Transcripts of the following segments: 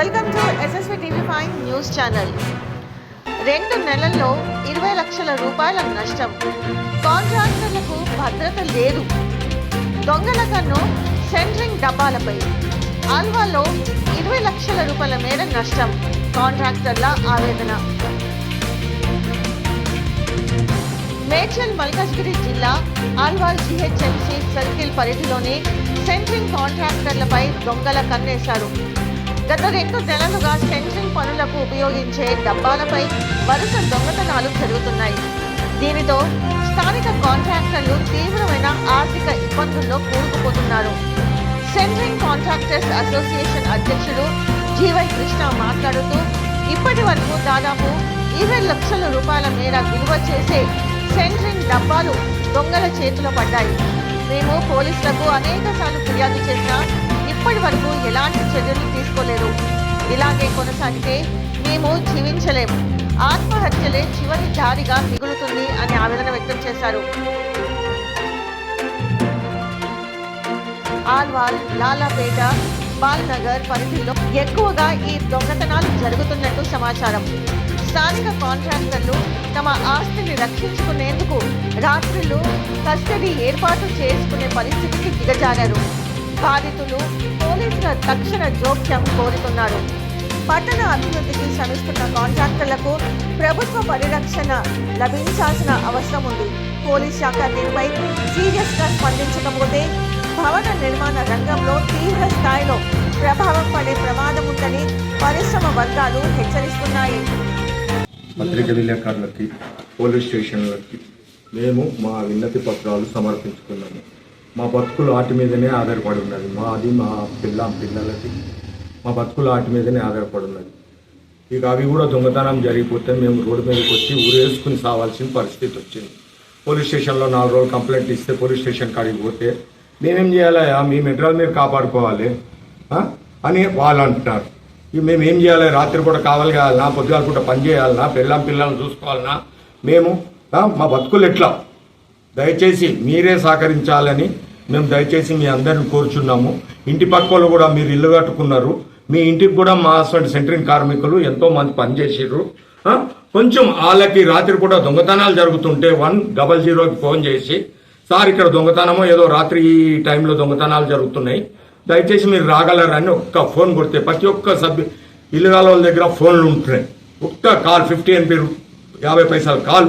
Welcome to SSV TV five news channel రెండు నెలల్లో ఇరవై లక్షల రూపాయల నష్టం. కాంట్రాక్టర్లకు భద్రత లేదు. దొంగల కన్ను సెంట్రింగ్ డబ్బాలపై. ఆల్వాలో ఇరవై లక్షల రూపాయల మేర నష్టం. కాంట్రాక్టర్ల ఆవేదన. మేడ్చల్ మల్కాజ్గిరి జిల్లా ఆల్వాల్ జిహెచ్ఎంసీ సర్కిల్ పరిధిలోని సెంట్రింగ్ కాంట్రాక్టర్లపై దొంగల కన్నేశారు. గత రెండు నెలలుగా సెంట్రింగ్ పనులకు ఉపయోగించే డబ్బాలపై వరుస దొంగతనాలు జరుగుతున్నాయి. దీనితో స్థానిక కాంట్రాక్టర్లు తీవ్రమైన ఆర్థిక ఇబ్బందుల్లో కూరుకుపోతున్నారు. సెంట్రింగ్ కాంట్రాక్టర్స్ అసోసియేషన్ అధ్యక్షుడు జీవై కృష్ణ మాట్లాడుతూ ఇప్పటి వరకు దాదాపు ఇరవై లక్షల రూపాయల మేర విలువ చేసే సెంట్రింగ్ డబ్బాలు దొంగల చేతిలో పడ్డాయి. మేము పోలీసులకు అనేక సార్లు ఫిర్యాదు చేసినా ఇప్పటి వరకు ఎలాంటి చర్యలు తీసుకోలేదు. ఇలాగే కొనసాగితే మేము జీవించలేము ఆత్మహత్యలే చివరి దారిగా మిగులుతుంది అని ఆవేదన వ్యక్తం చేశారు. ఆల్వాల్ లాలాపేట బాల్నగర్ పరిధిలో ఎక్కువగా ఈ దొంగతనాలు జరుగుతున్నట్టు సమాచారం. స్థానిక కాంట్రాక్టర్లు తమ ఆస్తిని రక్షించుకునేందుకు రాత్రులు కస్టడీ ఏర్పాటు చేసుకునే పరిస్థితికి దిగజారారు. బాధితులు పోలీసుల తక్షణ జోక్యం కోరుతున్నారు. పట్టణ అభివృద్ధికి శ్రమిస్తున్న కాంట్రాక్టర్లకు ప్రభుత్వ పరిరక్షణ లభించాల్సిన అవసరం ఉంది. పోలీస్ శాఖ దీనిపై సీరియస్గా స్పందించకపోతే భవన నిర్మాణ రంగంలో తీవ్ర స్థాయిలో ప్రభావం పడే ప్రమాదం ఉందని పరిశ్రమ వర్గాలు హెచ్చరిస్తున్నాయి. పత్రిక విలేకరులకి పోలీస్ స్టేషన్లకి మేము మా విన్నతి పత్రాలు సమర్పించుకున్నాము. మా బతుకులు వాటి మీదనే ఆధారపడి ఉన్నది. మాది మా పిల్ల పిల్లలకి మా బతుకులు వాటి మీదనే ఆధారపడి ఉన్నది. ఇక అవి కూడా దొంగతనం జరిగిపోతే మేము రోడ్డు మీదకి వచ్చి ఊరేసుకుని సావాల్సిన పరిస్థితి వచ్చింది. పోలీస్ స్టేషన్లో నాలుగు రోజులు కంప్లైంట్ ఇస్తే పోలీస్ స్టేషన్ కాడికి పోతే మేమేం చేయాలయా మీ మెట్రాల మీరు కాపాడుకోవాలి. అని వాళ్ళు అంటున్నారు. ఇక మేము ఏం చేయాలి? రాత్రి పూట కావాలి కావాలన్నా పొద్దుగాల పూట పని చేయాలన్నా పిల్లం పిల్లల్ని చూసుకోవాలన్నా మేము మా బతుకులు ఎట్లా? దయచేసి మీరే సహకరించాలని మేము దయచేసి మీ అందరిని కోరుచున్నాము. ఇంటి పక్క వాళ్ళు కూడా మీరు ఇల్లు కట్టుకున్నారు. మీ ఇంటికి కూడా మా అటువంటి సెంటరింగ్ కార్మికులు ఎంతో మంది పనిచేసారు కొంచెం వాళ్ళకి రాత్రి కూడా దొంగతనాలు జరుగుతుంటే వన్ డబల్ జీరోకి ఫోన్ చేసి సార్ ఇక్కడ దొంగతనమో ఏదో రాత్రి టైంలో దొంగతనాలు జరుగుతున్నాయి. దయచేసి మీరు రాగలరని ఒక్క ఫోన్ కొడితే ప్రతి ఒక్క సభ్యు ఇల్లు వాళ్ళ దగ్గర ఫోన్లు ఉంటున్నాయి. ఒక్క కాల్ ఫిఫ్టీ ఎన్పీ యాభై పైసల కాల్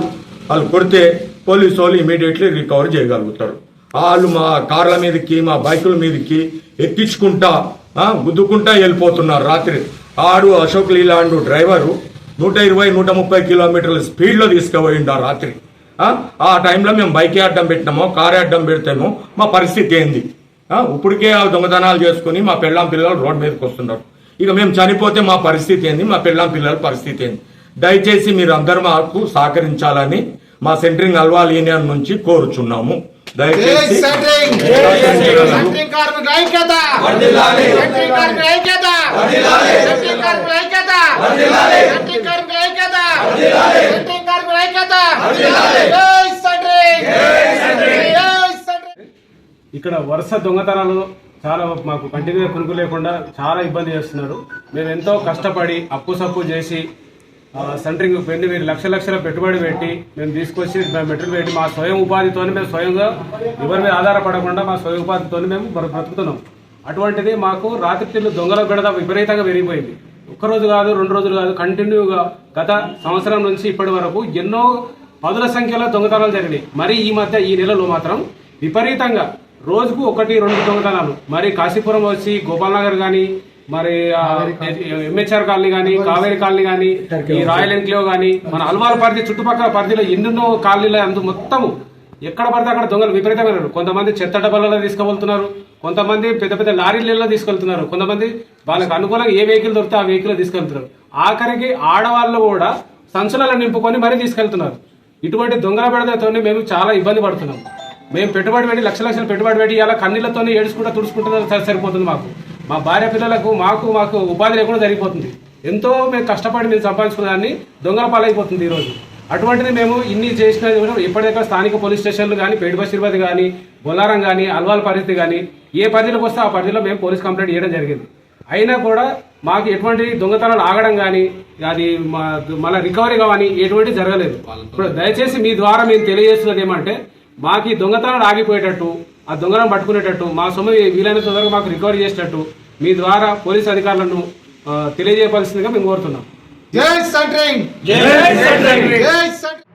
వాళ్ళు కొడితే పోలీసు వాళ్ళు ఇమీడియట్లీ రికవర్ చేయగలుగుతారు. వాళ్ళు మా కార్ల మీదకి మా బైకుల మీదకి ఎక్కించుకుంటా గుద్దుకుంటా వెళ్ళిపోతున్నారు రాత్రి. ఆడు అశోక్ లీలాండు డ్రైవరు నూట ఇరవై నూట ముప్పై కిలోమీటర్ల స్పీడ్లో తీసుకుపోయిండు ఆ రాత్రి. ఆ, టైంలో మేము బైకే అడ్డం పెట్టినామో కారు అడ్డం పెడితేమో మా పరిస్థితి ఏంది? ఇప్పటికే ఆ దొంగతనాలు చేసుకుని మా పెళ్ళాం పిల్లలు రోడ్డు మీదకి వస్తున్నారు. ఇక మేము చనిపోతే మా పరిస్థితి ఏంది? మా పెళ్ళాం పిల్లల పరిస్థితి ఏంది? దయచేసి మీరు అందరూ మాకు సహకరించాలని మా సెంట్రింగ్ అల్వాల్ యూనియన్ నుంచి కోరుచున్నాము. దయచేసి ఇక్కడ వరుస దొంగతనాలు చాలా మాకు కంటిన్యూగా కొనుక్కు లేకుండా చాలా ఇబ్బంది చేస్తున్నారు. మేము ఎంతో కష్టపడి అప్పు సప్పు చేసి సెంటరింగ్ పెళ్ళి మీరు లక్ష లక్షల పెట్టుబడి పెట్టి మేము తీసుకొచ్చి మెటీరియల్ పెట్టి మా స్వయం ఉపాధితో మేము స్వయంగా ఎవరి మీద ఆధారపడకుండా మా స్వయం ఉపాధితో మేము బ్రతుకుతున్నాం. అటువంటిది మాకు రాత్రి దొంగల బెడద విపరీతంగా పెరిగిపోయింది. ఒక్కరోజు కాదు రెండు రోజులు కాదు కంటిన్యూగా గత సంవత్సరం నుంచి ఇప్పటి వరకు ఎన్నో పదుల సంఖ్యలో దొంగతనాలు జరిగినాయి. మరి ఈ మధ్య ఈ నెలలో మాత్రం విపరీతంగా రోజుకు ఒకటి రెండు దొంగతనాలు. మరి కాశీపురం వచ్చి గోపాల్ నగర్ కానీ మరి ఎంహెచ్ఆర్ కాలనీ. కానీ కావేరి కాలనీ కానీ ఈ రాయల్ ఎన్క్లేవ్ కానీ మన అల్వాల్ పరిధి చుట్టుపక్కల పరిధిలో ఎన్నెన్నో కాలనీలు అందు మొత్తము ఎక్కడ పడితే అక్కడ దొంగలు విపరీతంగా ఉన్నారు. కొంతమంది చెత్త డబ్బాలలో తీసుకువెళ్తున్నారు కొంతమంది పెద్ద పెద్ద లారీలలో తీసుకెళ్తున్నారు కొంతమంది వాళ్ళకి అనుకూలంగా ఏ వెహికల్ దొరికితే ఆ వెహికల్ తీసుకెళ్తున్నారు. ఆఖరికి ఆడవాళ్ళు కూడా సంచులలో నింపుకొని మరీ తీసుకెళ్తున్నారు. ఇటువంటి దొంగల బెడదతో మేము చాలా ఇబ్బంది పడుతున్నాం. మేము పెట్టుబడి పెట్టి లక్ష లక్షలు పెట్టుబడి పెట్టి ఇలా కన్నీళ్ళతో ఏడుచుకుంటా తుడుచుకుంటా సరి- సరిపోతుంది మాకు. మా భార్య పిల్లలకు మాకు మాకు ఉపాధి లేకుండా జరిగిపోతుంది. ఎంతో మేము కష్టపడి మేము సంపాదించుకున్న దాన్ని దొంగల పాలైపోతుంది ఈరోజు. అటువంటిది మేము ఇన్ని చేసిన ఇప్పటిదాకా స్థానిక పోలీస్ స్టేషన్లు కానీ పేడుబ తిరుపతి కానీ బొల్లారం కానీ అల్వాల్ పరిస్థితి కానీ ఏ పరిధిలోకి వస్తే ఆ పరిధిలో మేము పోలీస్ కంప్లైంట్ చేయడం జరిగింది. అయినా కూడా మాకు ఎటువంటి దొంగతనాలు ఆగడం కానీ అది మళ్ళీ రికవరీ కానీ ఎటువంటి జరగలేదు. ఇప్పుడు దయచేసి మీ ద్వారా మేము తెలియజేస్తున్నది ఏమంటే మాకు ఈ దొంగతనాలు ఆగిపోయేటట్టు ఆ దొంగలను పట్టుకునేటట్టు మా సొమ్ము వీలైన తొందరగా మాకు రికవరీ చేసేటట్టు మీ ద్వారా పోలీస్ అధికారులను తెలియజేయవలసిందిగా మేము కోరుతున్నాం. జై సెంట్రింగ్ జై సెంట్రింగ్ జై సెంట్రింగ్